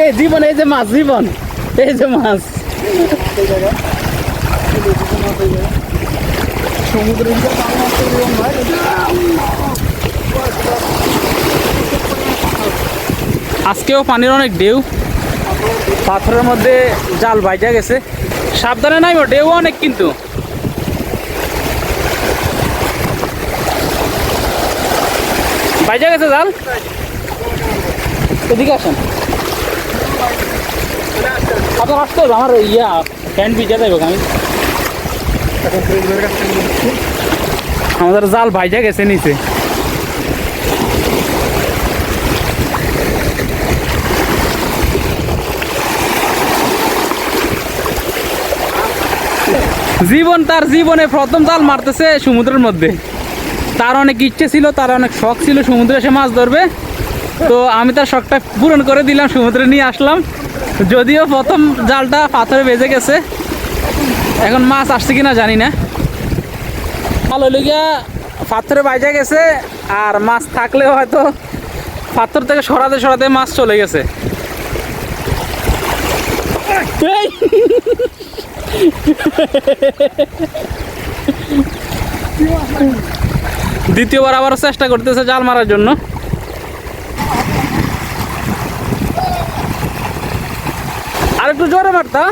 এ জীবন, এই যে মাছ, জীবন। এই যে মাছ। আজকেও পানির অনেক ঢেউ। পাথরের মধ্যে জাল বাইজা গেছে। সাবধানে নাই ঢেউ অনেক কিন্তু। বাইজা গেছে জাল? এদিকে আসেন। আপনার আসতে হবে আমার ইয়া, প্যান্ট ভিজা যাইব আমি। আমাদের জাল বাইজা গেছে নিচে। জীবন তার জীবনে প্রথম জাল মারতেছে সমুদ্রের মধ্যে। তার অনেক ইচ্ছে ছিল, তার অনেক শখ ছিল, সমুদ্রে এসে মাছ ধরবে। তো আমি তার শখটা পূরণ করে দিলাম, সমুদ্রে নিয়ে আসলাম। যদিও প্রথম জালটা পাথরে বেজে গেছে। এখন মাছ আসছে কিনা জানি না। ভালো লেগিয়া পাথরে বাইজা গেছে, আর মাছ থাকলেও হয়তো পাথর থেকে সরাতে সরাতে মাছ চলে গেছে! দ্বিতীয়বার আবার চেষ্টা করতেছে জাল মারার জন্য। একটু জোরে মারতা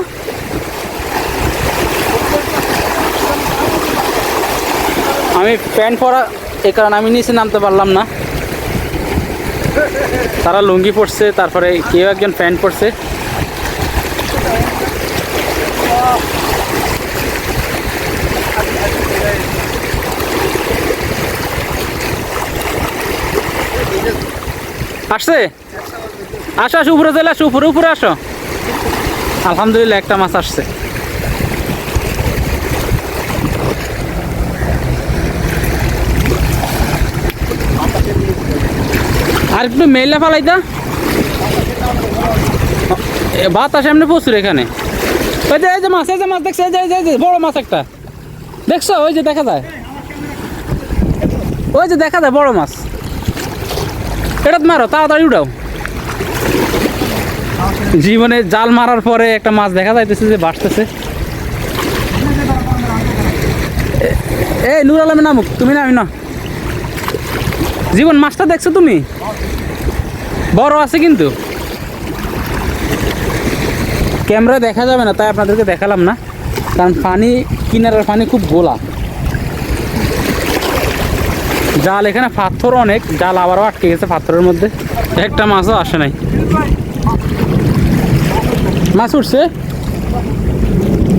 আমি প্যান্ট পরা, এ কারণে আমি নিচে নামতে পারলাম না। তারা লুঙ্গি পরছে, তারপরে কেউ একজন প্যান্ট পরছে। আসছে? আসো আসো, উপরে চলে আসো, উপরে উপরে আসো। আলহামদুলিল্লাহ একটা মাছ আসছে। আর একটু মেলে ফালাইতা এ, বাতাস এমনি প্রচুর এখানে। ওই যে এই যে মাছ এই যে মাছ দেখছ এই যে, এই যে বড় মাছ একটা। দেখছ? ওই যে দেখা যায়। ওই যে দেখা যায় বড় মাছ। এটা মারো তাড়াতাড়ি উঠাও। জীবনে জাল মারার পরে একটা মাছ দেখা যাইতেছে যে বাসতেছে এ- এই নুর আলমের নামুক, তুমি নামি না। জীবন মাছটা দেখছ তুমি? বড় আছে কিন্তু। ক্যামেরায় দেখা যাবে না, তাই আপনাদেরকে দেখালাম না। কারণ পানি, কিনারের পানি খুব গোলা। জাল এখানে পাথর অনেক, জাল আবারও আটকে গেছে পাথরের মধ্যে। একটা মাছও আসে নাই। মাছ উঠছে?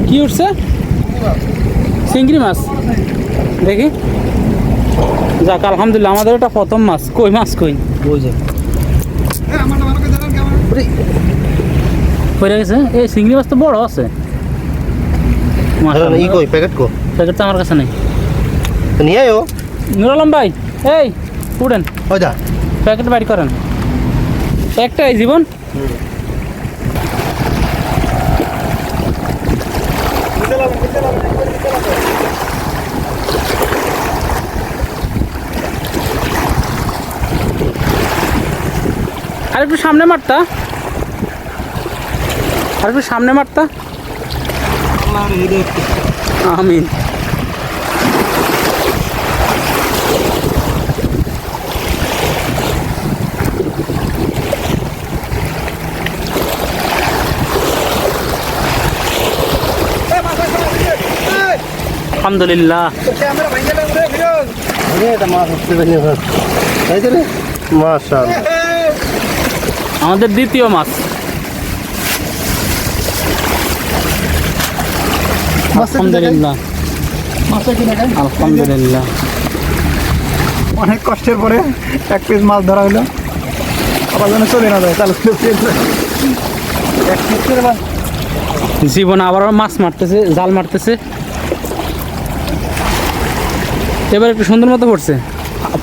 কি উঠছে? চিংড়ি মাছ। দেখি। যাক আলহামদুলিল্লাহ আমাদের ওটা প্রথম মাছ। কই মাছ কই? কেমন পড়ে গেছে? এই চিংড়ি মাছ তো বড় আছে। ই কই প্যাকেট কো? প্যাকেট তো আমার কাছে নেই। তো নিয়ে আয়ো। নুর আলম ভাই এই উঠেন। ওই যা। প্যাকেট বাইর করেন। একটা এই জীবন আর একটু সামনে মারতা। আর একটু সামনে মারতা। আমিন। আলহামদুলিল্লাহ। মাশাআল্লাহ। আমাদের দ্বিতীয় মাছ। আলহামদুলিল্লাহ। মাছটা আলহামদুলিল্লাহ। অনেক কষ্টের পরে এক পিস মাছ ধরা হলো। আবার যেন চলে না যায় চালু করে এক পিস মাছ। জীবন আবারও মাছ মারতেছে জাল মারতেছে। এবার একটু সুন্দর মতো পড়ছে।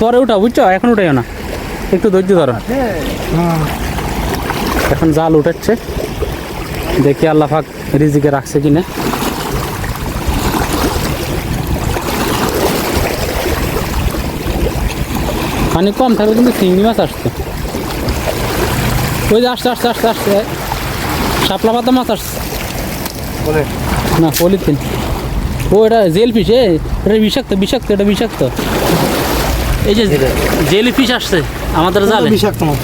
পরে উঠাও বুঝছ? এখন উঠাইও না। একটু ধৈর্য ধরো। এখন জাল উঠাচ্ছে দেখি আল্লাহ পাক রিজিকে রাখছে কিনা। পানি কম থাকলে কিন্তু চিংড়ি মাছ আসছে। ওই যে আসছে আসছে আসছে আসছে। শাপলা পাতা মাছ আসছে। না পলিথিন। ও এটা জেল ফিশ এ এটা বিষাক্ত বিষাক্ত এটা বিষাক্ত। এই যে জেলি ফিশ আসছে আমাদের জালে। বিষাক্ত মাছ।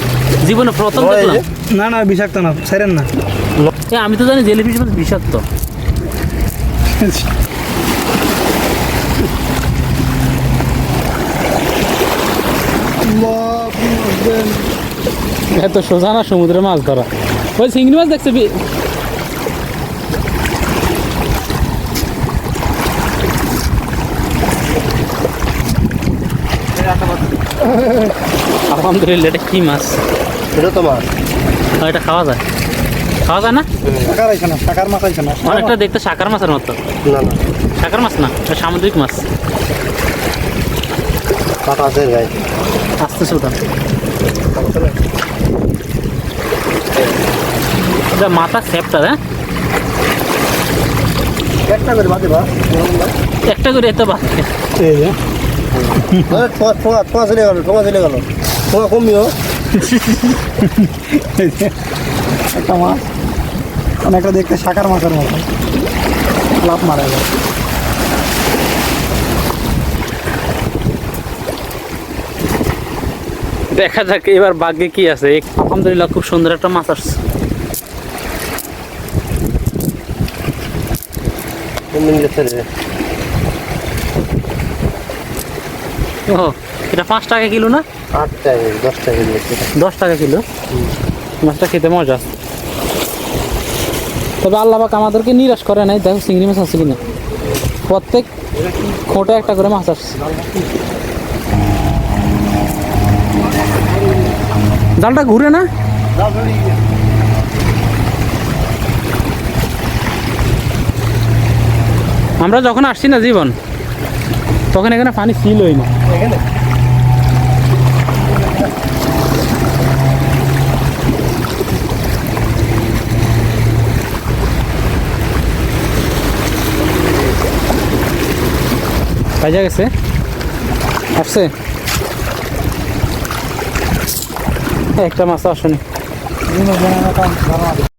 জীবনে প্রথম দেখলাম। না না বিষাক্ত না ছাড়েন না। আমি তো জানি জেলি ফিশ মানে বিষাক্ত এত সোজা না সমুদ্রে মাছ ধরা। ওই চিংড়ি মাছ দেখছে আলহামদুলিল্লাহ এটা কি মাছ? এটা তো মাছ। এটা খাওয়া যায়? খাওয়া যায় না? শাকার আইছে না শাকার মাছ আইছে না অনেকটা দেখতে শাকার মাছের মতো। না না। শাকার মাছ না এটা সামুদ্রিক মাছ। কাটা আছে গায়ে আসতেছে ওটা এটা মাথা সেপটা হ্যাঁ? একটা করে বাদে বা। একটা করে এত বাদ। এই যে। ঠোঁয়া ঠোঁয়া ঠোঁয়া চলে গেল ঠোঁয়া চলে গেল। ঠোঁয়া কমিও। একটা মাছ। অনেকটা দেখতে শাকার মাছের মতো। লাভ মারা যায়। দেখা যাক এবার বাঘে কি আছে। আলহামদুলিল্লাহ খুব সুন্দর একটা মাছ আসছে। গেছে ও এটা পাঁচ টাকা কিলো না? আট টাকা দশ টাকা দিয়েছে দশ টাকা কিলো? মাছটা খেতে মজা। তবে আল্লাহ পাক আমাদেরকে নিরাশ করে নাই দেখো চিংড়ি মাছ আছে কিনা। প্রত্যেক খোঁটে একটা করে মাছ আসছে। জালটা ঘুরে না? আমরা যখন আসছি না জীবন তখন এখানে পানি ছিলই না এখানে? কাজা গেছে। আসছে? একটা মাছ আসেনি।